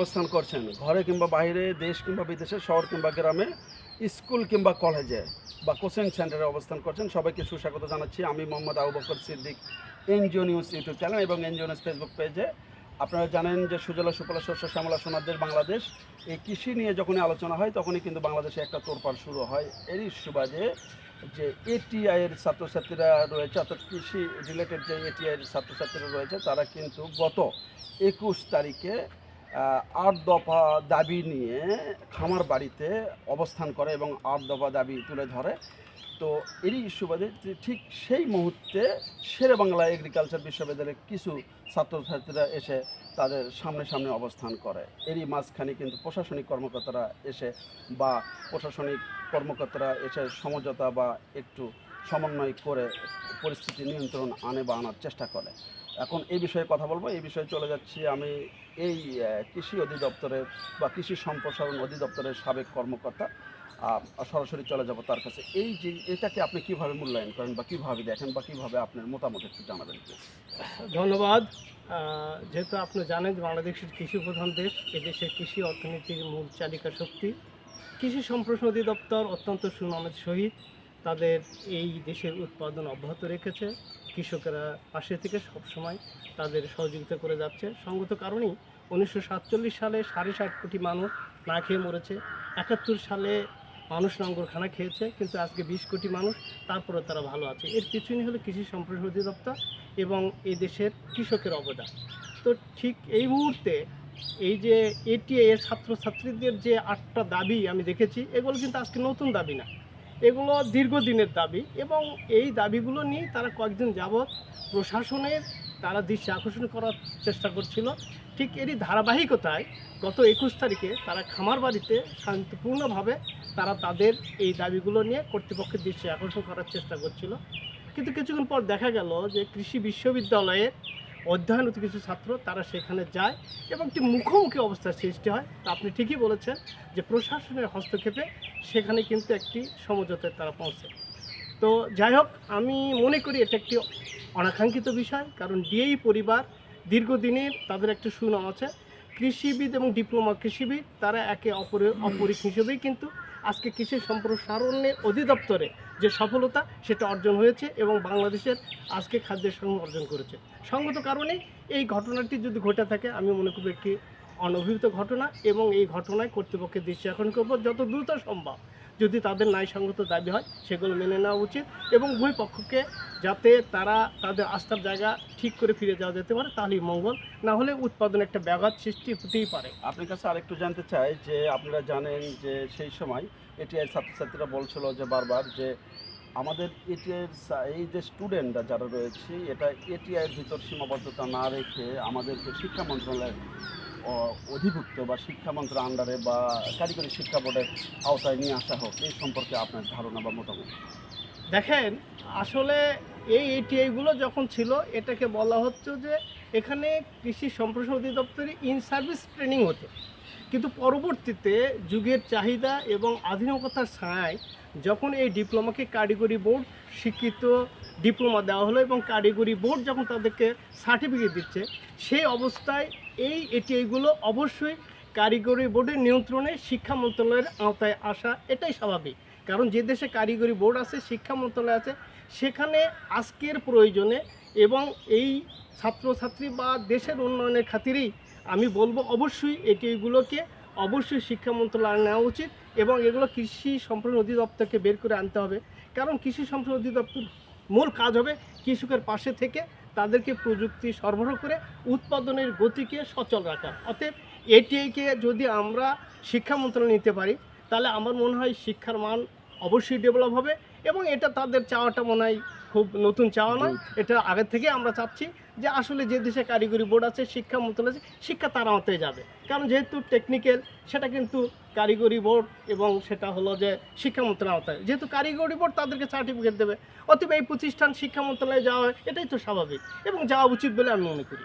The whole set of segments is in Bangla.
অবস্থান করছেন। ঘরে কিংবা বাইরে, দেশ কিংবা বিদেশে, শহর কিংবা গ্রামে, স্কুল কিংবা কলেজে বা কোচিং সেন্টারে অবস্থান করছেন। সবাইকে সুস্বাগত জানাচ্ছি। আমি Mohammad Abu Bakar Siddique, NGO news YouTube channel এবং এনজিও নিউজ ফেসবুক পেজে। আপনারা জানেন যে সুজলা, সুফলা শস্য শ্যামলা সোনার বাংলাদেশ। এই কৃষি নিয়ে যখনই আলোচনা হয়, তখনই কিন্তু বাংলাদেশে একটা তোরপাড় শুরু হয়। এরই সুবাদে যে এটিআইয়ের ছাত্রছাত্রীরা রয়েছে, অর্থাৎ কৃষি রিলেটেড যে এটিআই এর ছাত্রছাত্রীরা রয়েছে, তারা কিন্তু গত একুশ তারিখে আট দফা দাবি নিয়ে খামার বাড়িতে অবস্থান করে এবং আট দফা দাবি তুলে ধরে। তো এরই যে ঠিক সেই মুহূর্তে শেরে বাংলা এগ্রিকালচার বিশ্ববিদ্যালয়ের কিছু ছাত্রছাত্রীরা এসে তাদের সামনে সামনে অবস্থান করে। এরই মাঝখানে কিন্তু প্রশাসনিক কর্মকর্তারা এসে বা প্রশাসনিক কর্মকর্তারা এসে সমঝোতা বা একটু সমন্বয় করে পরিস্থিতি নিয়ন্ত্রণ আনে বা আনার চেষ্টা করে। এখন এই বিষয়ে কথা বলব। এই বিষয়ে চলে যাচ্ছি আমি এই কৃষি অধিদপ্তরের বা কৃষি সম্প্রসারণ অধিদপ্তরের সাবেক কর্মকর্তা। সরাসরি চলে যাব তার কাছে। এই যে, এটাকে আপনি কীভাবে মূল্যায়ন করেন বা কীভাবে দেখেন বা কীভাবে আপনার মতামত একটু জানাবেন? ধন্যবাদ। যেহেতু আপনি জানেন যে বাংলাদেশের কৃষি প্রধান দেশ এদেশের কৃষি অর্থনীতির মূল চালিকা শক্তি। কৃষি সম্প্রসারণ অধিদপ্তর অত্যন্ত সুনামের সহিত তাদের এই দেশের উৎপাদন অব্যাহত রেখেছে। কৃষকেরা পাশে থেকে সবসময় তাদের সহযোগিতা করে যাচ্ছে। সঙ্গত কারণেই উনিশশো সাতচল্লিশ সালে সাড়ে ষাট কোটি মানুষ না খেয়ে মরেছে। একাত্তর সালে মানুষ নঙ্গরখানা খেয়েছে, কিন্তু আজকে বিশ কোটি মানুষ তারপরে তারা ভালো আছে। এর পিছনে হলো কৃষি সম্প্রসারণ অধিদপ্তর এবং এই দেশের কৃষকের অবদান। তো ঠিক এই মুহূর্তে এই যে এটিএ ছাত্রছাত্রীদের যে আটটা দাবি আমি দেখেছি, এগুলো কিন্তু আজকে নতুন দাবি না। এগুলো দীর্ঘদিনের দাবি এবং এই দাবিগুলো নিয়ে তারা কয়েকদিন যাবৎ প্রশাসনের তারা দৃষ্টি আকর্ষণ করার চেষ্টা করছিল। ঠিক এরই ধারাবাহিকতায় গত একুশ তারিখে তারা খামার বাড়িতে শান্তিপূর্ণভাবে তারা তাদের এই দাবিগুলো নিয়ে কর্তৃপক্ষের দৃষ্টি আকর্ষণ করার চেষ্টা করছিল। কিন্তু কিছুক্ষণ পর দেখা গেল যে কৃষি বিশ্ববিদ্যালয়ে অধ্যয়নরত কিছু ছাত্র, তারা সেখানে যায় এবং একটি মুখোমুখি অবস্থার সৃষ্টি হয়। তা আপনি ঠিকই বলেছেন যে প্রশাসনের হস্তক্ষেপে সেখানে কিন্তু একটি সমঝোতায় তারা পৌঁছে। তো যাই হোক, আমি মনে করি এটা একটি অনাকাঙ্ক্ষিত বিষয়, কারণ ডিএই পরিবার দীর্ঘদিনের তাদের একটা সুনাম আছে। কৃষিবিদ এবং ডিপ্লোমা কৃষিবিদ, তারা একে অপরের অপরিক হিসেবেই কিন্তু আজকে কৃষি সম্প্রসারণের অধিদপ্তরে যে সফলতা, সেটা অর্জন হয়েছে এবং বাংলাদেশের আজকে খাদ্যের সঙ্গে অর্জন করেছে। সঙ্গত কারণে এই ঘটনাটি যদি ঘটে থাকে, আমি মনে করি একটি অনভিহিত ঘটনা এবং এই ঘটনায় কর্তৃপক্ষের দৃষ্টি আকর্ষণ করব। যত দ্রুত সম্ভব যদি তাদের ন্যায়সঙ্গত দাবি হয়, সেগুলো মেনে নেওয়া উচিত এবং উভয় পক্ষকে যাতে তারা তাদের আস্থার জায়গা ঠিক করে ফিরে যাওয়া যেতে পারে, তাহলেই মঙ্গল। না হলে উৎপাদনে একটা ব্যাঘাত সৃষ্টি হতেই পারে। আপনার কাছে আরেকটু জানতে চাই যে আপনারা জানেন যে সেই সময় এটিআই ছাত্রছাত্রীরা বলছিল যে বারবার যে আমাদের এটিআইয়ের এই যে স্টুডেন্টরা যারা রয়েছে, এটা এটিআইয়ের ভিতর সীমাবদ্ধতা না রেখে আমাদেরকে শিক্ষা মন্ত্রণালয়ের অধিভুক্ত বা শিক্ষা মন্ত্রণালয়ের আন্ডারে বা কারিগরি শিক্ষা বোর্ডের আওতায় নিয়ে আসা হোক, এই সম্পর্কে আপনার ধারণা বা মতামত? দেখেন, আসলে এই এটিআইগুলো যখন ছিল, এটাকে বলা হচ্ছে যে এখানে কৃষি সম্প্রসারণ অধিদপ্তরে ইন সার্ভিস ট্রেনিং হতো। কিন্তু পরবর্তীতে যুগের চাহিদা এবং আধুনিকতার ছায় যখন এই ডিপ্লোমাকে কারিগরি বোর্ড শিক্ষিত ডিপ্লোমা দেওয়া হলো এবং কারিগরি বোর্ড যখন তাদেরকে সার্টিফিকেট দিচ্ছে, সেই অবস্থায় এই এটিআইগুলো অবশ্যই কারিগরি বোর্ডের নিয়ন্ত্রণে শিক্ষা মন্ত্রণালয়ের আওতায় আসা এটাই স্বাভাবিক। কারণ যে দেশে কারিগরি বোর্ড আছে, শিক্ষা মন্ত্রণালয় আছে, সেখানে আজকের প্রয়োজনে এবং এই ছাত্রছাত্রী বা দেশের উন্নয়নের খাতিরেই আমি বলব অবশ্যই এটি এগুলোকে অবশ্যই শিক্ষা মন্ত্রণালয় নেওয়া উচিত এবং এগুলো কৃষি সম্প্রসারণ অধিদপ্তরকে বের করে আনতে হবে। কারণ কৃষি সম্প্রসারণ অধিদপ্তর মূল কাজ হবে কৃষকের পাশে থেকে তাদেরকে প্রযুক্তি সরবরাহ করে উৎপাদনের গতিকে সচল রাখা। অতএব এটিআইকে যদি আমরা শিক্ষা মন্ত্রণালয় নিতে পারি, তাহলে আমার মনে হয় শিক্ষার মান অবশ্যই ডেভেলপ হবে এবং এটা তাদের চাওয়াটা মনে হয় খুব নতুন চাওয়া নয়। এটা আগের থেকে আমরা চাচ্ছি যে আসলে যে দেশে কারিগরি বোর্ড আছে শিক্ষা মন্ত্রণালয় আছে শিক্ষা তার আওতায় যাবে। কারণ যেহেতু টেকনিক্যাল সেটা কিন্তু কারিগরি বোর্ড এবং সেটা হলো যে শিক্ষা মন্ত্রণালয় আওতায় যেহেতু কারিগরি বোর্ড তাদেরকে সার্টিফিকেট দেবে অতএব এই প্রতিষ্ঠান শিক্ষা মন্ত্রণালয়ে যাওয়া হয় এটাই তো স্বাভাবিক এবং যাওয়া উচিত বলে আমি মনে করি।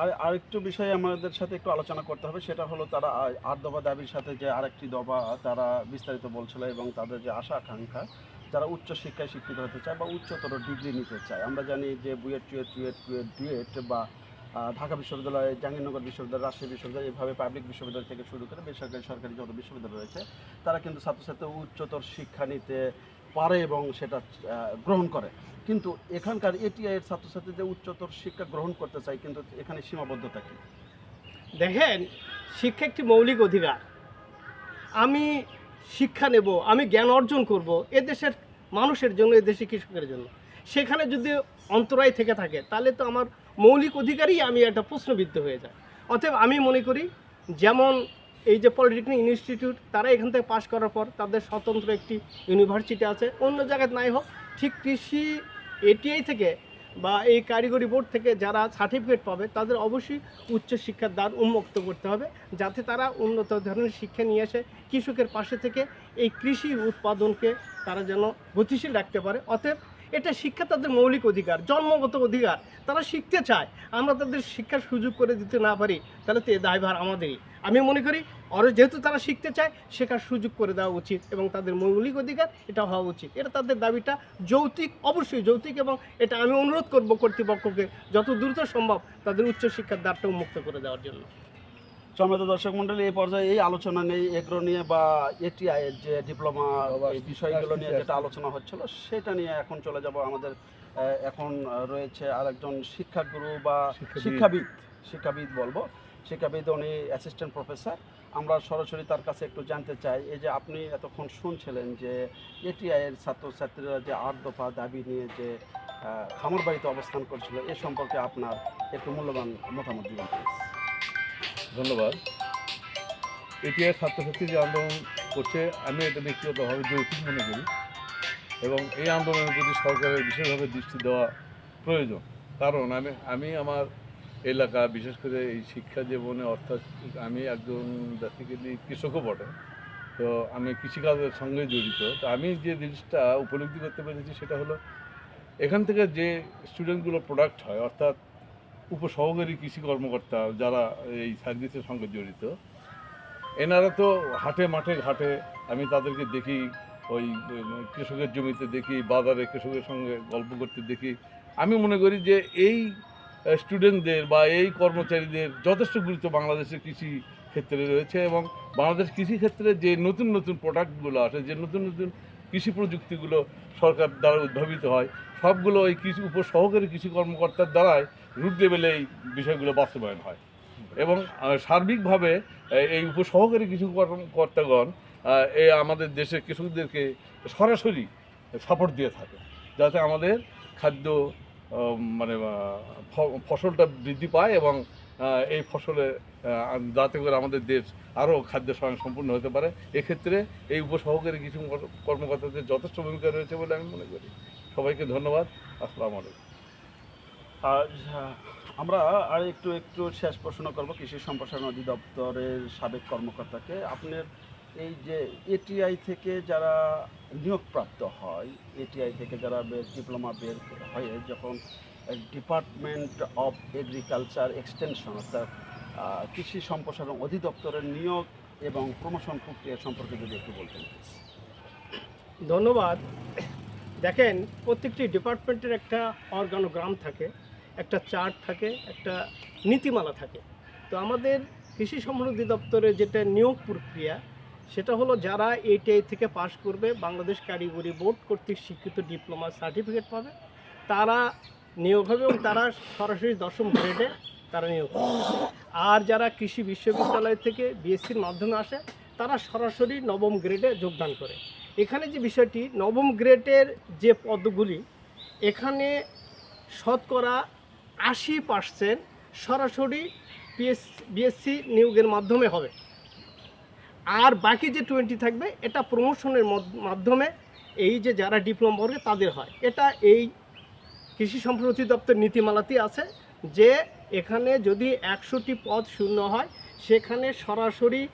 আর আরেকটু বিষয়ে আমাদের সাথে একটু আলোচনা করতে হবে সেটা হলো তারা আট দফা দাবির সাথে যে আরেকটি দফা তারা বিস্তারিত বলছিল এবং তাদের যে আশা আকাঙ্ক্ষা যারা উচ্চ শিক্ষায় শিক্ষিত হতে চায় বা উচ্চতর ডিগ্রি নিতে চায়। আমরা জানি যে বুয়েট টুয়েট টুয়েট টুয়েট ডুয়েট বা ঢাকা বিশ্ববিদ্যালয়, জাহাঙ্গীরনগর বিশ্ববিদ্যালয়, রাজশাহী বিশ্ববিদ্যালয় এভাবে পাবলিক বিশ্ববিদ্যালয় থেকে শুরু করে বেসরকারি, সরকারি যত বিশ্ববিদ্যালয় রয়েছে, তারা কিন্তু ছাত্রছাত্রী উচ্চতর শিক্ষা নিতে পারে এবং সেটা গ্রহণ করে। কিন্তু এখানকার এটিআই এর ছাত্রছাত্রী যে উচ্চতর শিক্ষা গ্রহণ করতে চায়, কিন্তু এখানে সীমাবদ্ধতা কি? দেখেন, শিক্ষা একটি মৌলিক অধিকার। আমি শিক্ষা নেব, আমি জ্ঞান অর্জন করব এ দেশের মানুষের জন্য এ দেশের কৃষকের জন্য। সেখানে যদি অন্তরায় থেকে থাকে, তাহলে তো আমার মৌলিক অধিকারই আমি একটা প্রশ্নবিদ্ধ হয়ে যায়। অতএব আমি মনে করি, যেমন এই যে পলিটেকনিক ইনস্টিটিউট, তারা এখান থেকে পাশ করার পর তাদের স্বতন্ত্র একটি ইউনিভার্সিটি আছে, অন্য জায়গায় নাই হোক, ঠিক কৃষি এটিআই থেকে বা এই কারিগরি বোর্ড থেকে যারা সার্টিফিকেট পাবে, তাদের অবশ্যই উচ্চশিক্ষার দ্বার উন্মুক্ত করতে হবে, যাতে তারা উন্নত ধরনের শিক্ষা নিয়ে এসে কৃষকের পাশে থেকে এই কৃষি উৎপাদনকে তারা যেন গতিশীল রাখতে পারে। অতএব এটা শিক্ষা তাদের মৌলিক অধিকার, জন্মগত অধিকার। তারা শিখতে চায়, আমরা তাদের শিক্ষার সুযোগ করে দিতে না পারি, তাহলে তো এ দায়ভার আমাদেরই। আমি মনে করি আর যেহেতু তারা শিখতে চায় শেখার সুযোগ করে দেওয়া উচিত এবং তাদের মৌলিক অধিকার এটা হওয়া উচিত। এটা তাদের দাবিটা যৌক্তিক অবশ্যই যৌক্তিক এবং এটা আমি অনুরোধ করব কর্তৃপক্ষকে যত দ্রুত সম্ভব তাদের উচ্চশিক্ষার দ্বারটা উন্মুক্ত করে দেওয়ার জন্য। সম্মানিত দর্শক মন্ডলী এই পর্যায়ে এই আলোচনা নেই এগ্রো নিয়ে বা এটিআই এর যে ডিপ্লোমা বিষয়গুলো নিয়ে যেটা আলোচনা হচ্ছিল সেটা নিয়ে এখন চলে যাব আমাদের এখন রয়েছে আরেকজন শিক্ষাগুরু বা। শিক্ষাবিদ। শিক্ষাবিদ বলব। শিক্ষাবিদ উনি অ্যাসিস্ট্যান্ট প্রফেসর আমরা সরাসরি তার কাছে একটু জানতে চাই, এই যে আপনি এতক্ষণ শুনছিলেন যে এটিআই এর ছাত্রছাত্রীরা যে আট দফা দাবি নিয়ে যে খামার বাড়িতে অবস্থান করছিল, এ সম্পর্কে আপনার একটু মূল্যবান মতামত দিবেন ধন্যবাদ। এটিআই ছাত্রছাত্রী যে আন্দোলন করছে, আমি এটা ব্যক্তিগতভাবে যৌক্তিক মনে করি এবং এই আন্দোলনের প্রতি সরকারের বিশেষভাবে দৃষ্টি দেওয়া প্রয়োজন, কারণ আমি আমি আমার এলাকা, বিশেষ করে এই শিক্ষা জীবনে, অর্থাৎ আমি একজন বেসিক্যালি কৃষকও বটে। তো আমি কৃষিকাজের সঙ্গে জড়িত। তো আমি যে জিনিসটা উপলব্ধি করতে পেরেছি সেটা হলো, এখান থেকে যে স্টুডেন্টগুলো প্রোডাক্ট হয়, অর্থাৎ উপসহকারী কৃষি কর্মকর্তা যারা এই সার্ভিসের সঙ্গে জড়িত, এনারা তো হাটে মাঠে ঘাটে আমি তাদেরকে দেখি, ওই কৃষকের জমিতে দেখি, বাজারে কৃষকের সঙ্গে গল্প করতে দেখি। আমি মনে করি যে এই স্টুডেন্টদের বা এই কর্মচারীদের যথেষ্ট গুরুত্ব বাংলাদেশের কৃষি ক্ষেত্রে রয়েছে এবং বাংলাদেশ কৃষি ক্ষেত্রে যে নতুন নতুন প্রোডাক্টগুলো আসে, যে নতুন নতুন কৃষি প্রযুক্তিগুলো সরকার দ্বারা উদ্ভাবিত হয়, সবগুলো ওই কৃষি উপসহকারী কৃষি কর্মকর্তার দ্বারাই রুট লেভেলে এই বিষয়গুলো বাস্তবায়ন হয়। এবং সার্বিকভাবে এ- এই উপসহকারী কৃষি কর্মকর্তাগণ এই আমাদের দেশের কৃষকদেরকে সরাসরি সাপোর্ট দিয়ে থাকে, যাতে আমাদের খাদ্য মানে ফসলটা বৃদ্ধি পায় এবং এই ফসলে যাতে করে আমাদের দেশ আরও খাদ্য স্বয়ং সম্পূর্ণ হতে পারে। এক্ষেত্রে এই উপসহকারী কর- কর্মকর্তাদের যথেষ্ট ভূমিকা রয়েছে বলে আমি মনে করি। সবাইকে ধন্যবাদ। আসসালামু আলাইকুম। আমরা আর একটু একটু শেষ প্রশ্ন করব কৃষি সম্প্রসারণ অধিদপ্তরের সাবেক কর্মকর্তাকে। আপনার এই যে এটিআই থেকে যারা নিয়োগপ্রাপ্ত হয় এটিআই থেকে যারা ডিপ্লোমা বের হয়ে যখন ডিপার্টমেন্ট অফ এগ্রিকালচার এক্সটেনশন অর্থাৎ কৃষি সম্প্রসারণ অধিদপ্তরের নিয়োগ এবং প্রমোশন প্রক্রিয়া সম্পর্কে যদি একটু বলতেন ধন্যবাদ। দেখেন, প্রত্যেকটি ডিপার্টমেন্টের একটা অর্গানোগ্রাম থাকে, একটা চার্ট থাকে, একটা নীতিমালা থাকে। তো আমাদের কৃষি সমৃদ্ধি দপ্তরের যেটা নিয়োগ প্রক্রিয়া সেটা হলো যারা এইটিআই থেকে পাশ করবে, বাংলাদেশ কারিগরি বোর্ড কর্তৃক স্বীকৃত ডিপ্লোমা সার্টিফিকেট পাবে। তারা নিয়োগ হবে এবং তারা সরাসরি দশম গ্রেডে তারা নিয়োগ হবে। আর যারা কৃষি বিশ্ববিদ্যালয় থেকে বিএসসির মাধ্যমে আসে, তারা সরাসরি নবম গ্রেডে যোগদান করে। এখানে যে বিষয়টি, নবম গ্রেডের যে পদগুলি, এখানে শতকরা আশি পার্সেন্ট সরাসরি পিএস বিএসসি নিয়োগের মাধ্যমে হবে। আর বাকি যে টোয়েন্টি থাকবে, এটা প্রমোশনের মাধ্যমে এই যে যারা ডিপ্লোমা করবে তাদের হয়। এটা এই কৃষি সম্প্রতি দপ্তর নীতিমালাতেই আছে যে এখানে যদি একশোটি পদ শূন্য হয়, সেখানে সরাসরি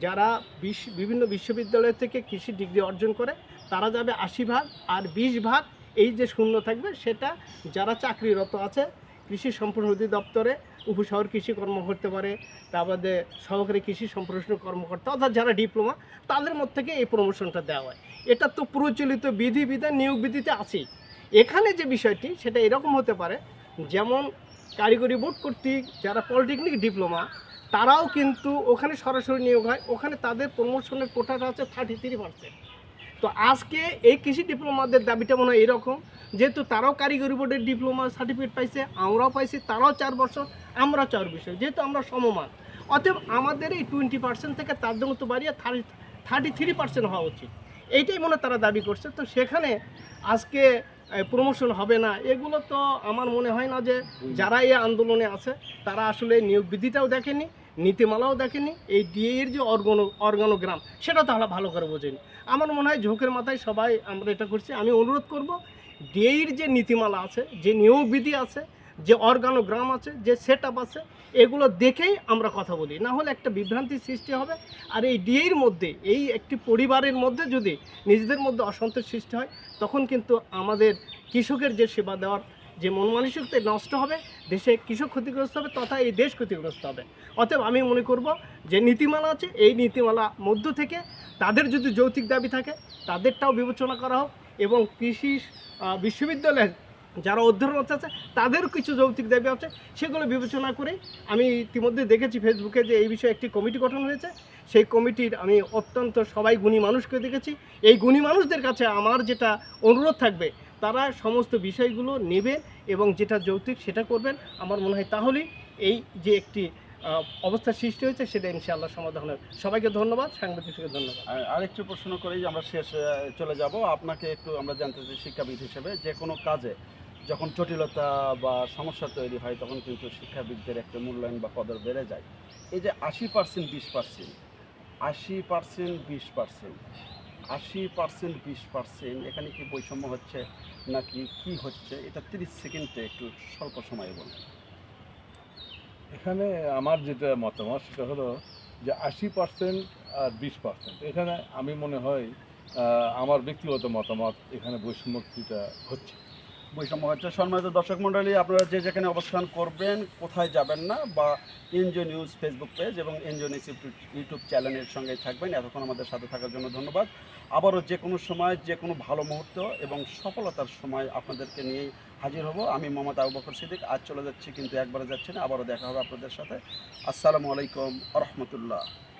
যারা বিশ- বিভিন্ন বিশ্ববিদ্যালয় থেকে কৃষি ডিগ্রি অর্জন করে, তারা যাবে আশি ভাগ আর বিশ ভাগ এই যে শূন্য থাকবে, সেটা যারা চাকরিরত আছে, কৃষি সম্প্রসারণ অধিদপ্তরে উপশহর কৃষি কর্ম করতে পারে তারপরে সহকারী কৃষি সম্প্রসারণ কর্মকর্তা অর্থাৎ যারা ডিপ্লোমা, তাদের মধ্যে থেকে এই প্রমোশনটা দেওয়া হয়। এটা তো প্রচলিত বিধি বিধান নিয়োগ বিধিতে আছেই। এখানে যে বিষয়টি, সেটা এরকম হতে পারে, যেমন কারিগরি বোর্ড কর্তৃক যারা পলিটেকনিক ডিপ্লোমা তারাও কিন্তু ওখানে সরাসরি নিয়োগ হয়, ওখানে তাদের প্রমোশনের কোটাটা আছে থার্টি থ্রি পার্সেন্ট তো আজকে এই কৃষি ডিপ্লোমাদের দাবিটা মনে হয় এরকম, যেহেতু তারাও কারিগরি বোর্ডের ডিপ্লোমা সার্টিফিকেট পাইছে, আমরাও পাইছি, তারাও চার বছর, আমরা চার বছর, যেহেতু আমরা সমমান। অতএব আমাদের এই টোয়েন্টি পার্সেন্ট থেকে তার জন্য তো বাড়িয়ে থার্টি থার্টি থ্রি পার্সেন্ট হওয়া উচিত। এইটাই মনে তারা দাবি করছে। তো সেখানে আজকে প্রমোশন হবে না, এগুলো তো আমার মনে হয় না যে যারা এই আন্দোলনে আছে, তারা আসলে নিয়োগ বিধিটাও দেখেনি। নীতিমালাও দেখেনি, এই ডিএ এর যে অর্গানো অর্গানোগ্রাম সেটা তাহলে ভালো করে বোঝেনি। আমার মনে হয় ঝোঁকের মাথায় সবাই আমরা এটা করছি। আমি অনুরোধ করব ডিএর যে নীতিমালা আছে, যে নিয়োগ বিধি আছে, যে অর্গানোগ্রাম আছে, যে সেট আছে, এগুলো দেখেই আমরা কথা বলি। না হলে একটা বিভ্রান্তির সৃষ্টি হবে। আর এই ডিএর মধ্যে, এই একটি পরিবারের মধ্যে যদি নিজেদের মধ্যে অসন্তোষ সৃষ্টি হয়, তখন কিন্তু আমাদের কৃষকের যে সেবা দেওয়ার যে মন মানসিকতা নষ্ট হবে, দেশে কৃষক ক্ষতিগ্রস্ত হবে তথা এই দেশ ক্ষতিগ্রস্ত হবে। অতএব আমি মনে করব যে নীতিমালা আছে, এই নীতিমালা মধ্য থেকে তাদের যদি যৌক্তিক দাবি থাকে, তাদেরটাও বিবেচনা করা হোক এবং কৃষি বিশ্ববিদ্যালয়ের যারা অধ্যয়নরত আছে, তাদেরও কিছু যৌক্তিক দাবি আছে, সেগুলো বিবেচনা করে আমি ইতিমধ্যে দেখেছি ফেসবুকে যে এই বিষয়ে একটি কমিটি গঠন হয়েছে। সেই কমিটির আমি অত্যন্ত সবাই গুণী মানুষকে দেখেছি। এই গুণী মানুষদের কাছে আমার যেটা অনুরোধ থাকবে তারা সমস্ত বিষয়গুলো নেবেন এবং যেটা যৌক্তিক সেটা করবেন। আমার মনে হয় তাহলেই এই যে একটি অবস্থা সৃষ্টি হয়েছে সেটা ইনশাআল্লাহ সমাধান হবে। সবাইকে ধন্যবাদ সাংবাদিককে ধন্যবাদ। আর আরেকটু প্রশ্ন করেই যে আমরা শেষ চলে যাব। আপনাকে একটু আমরা জানতে চাই শিক্ষাবিদ হিসেবে, যে কোনো কাজে যখন জটিলতা বা সমস্যা তৈরি হয়, তখন কিন্তু শিক্ষাবিদদের একটা মূল্যায়ন বা কদর বেড়ে যায়। এই যে আশি পার্সেন্ট, বিশ পার্সেন্ট, আশি পার্সেন্ট, বিশ পার্সেন্ট আশি পার্সেন্ট, বিশ পার্সেন্ট, এখানে কি বৈষম্য হচ্ছে নাকি কি হচ্ছে? এটা তিরিশ সেকেন্ডে একটু স্বল্প সময়ে বলুন। এখানে আমার যেটা মতামত সেটা হলো যে আশি পার্সেন্ট আর বিশ পার্সেন্ট। এখানে আমি মনে হয় আমার ব্যক্তিগত মতামত এখানে বৈষম্যটা হচ্ছে। বৈষম্য হচ্ছে সম্মানিত দর্শক মণ্ডলী, আপনারা যে যেখানে অবস্থান করবেন, কোথায় যাবেন না, বা এনজিও নিউজ ফেসবুক পেজ এবং এনজিও নিউজ ইউটিউব- চ্যানেলের সঙ্গে থাকবেন। এতক্ষণ আমাদের সাথে থাকার জন্য ধন্যবাদ। আবারও যে কোনো সময়, যে কোনো ভালো মুহূর্ত এবং সফলতার সময় আপনাদেরকে নিয়েই হাজির হব। আমি মোহাম্মদ আবু বকর সিদ্দিক। আজ চলে যাচ্ছি, কিন্তু একবারে যাচ্ছি না। আবারও দেখা হবে আপনাদের সাথে। আসসালামু আলাইকুম রহমতুল্লাহ।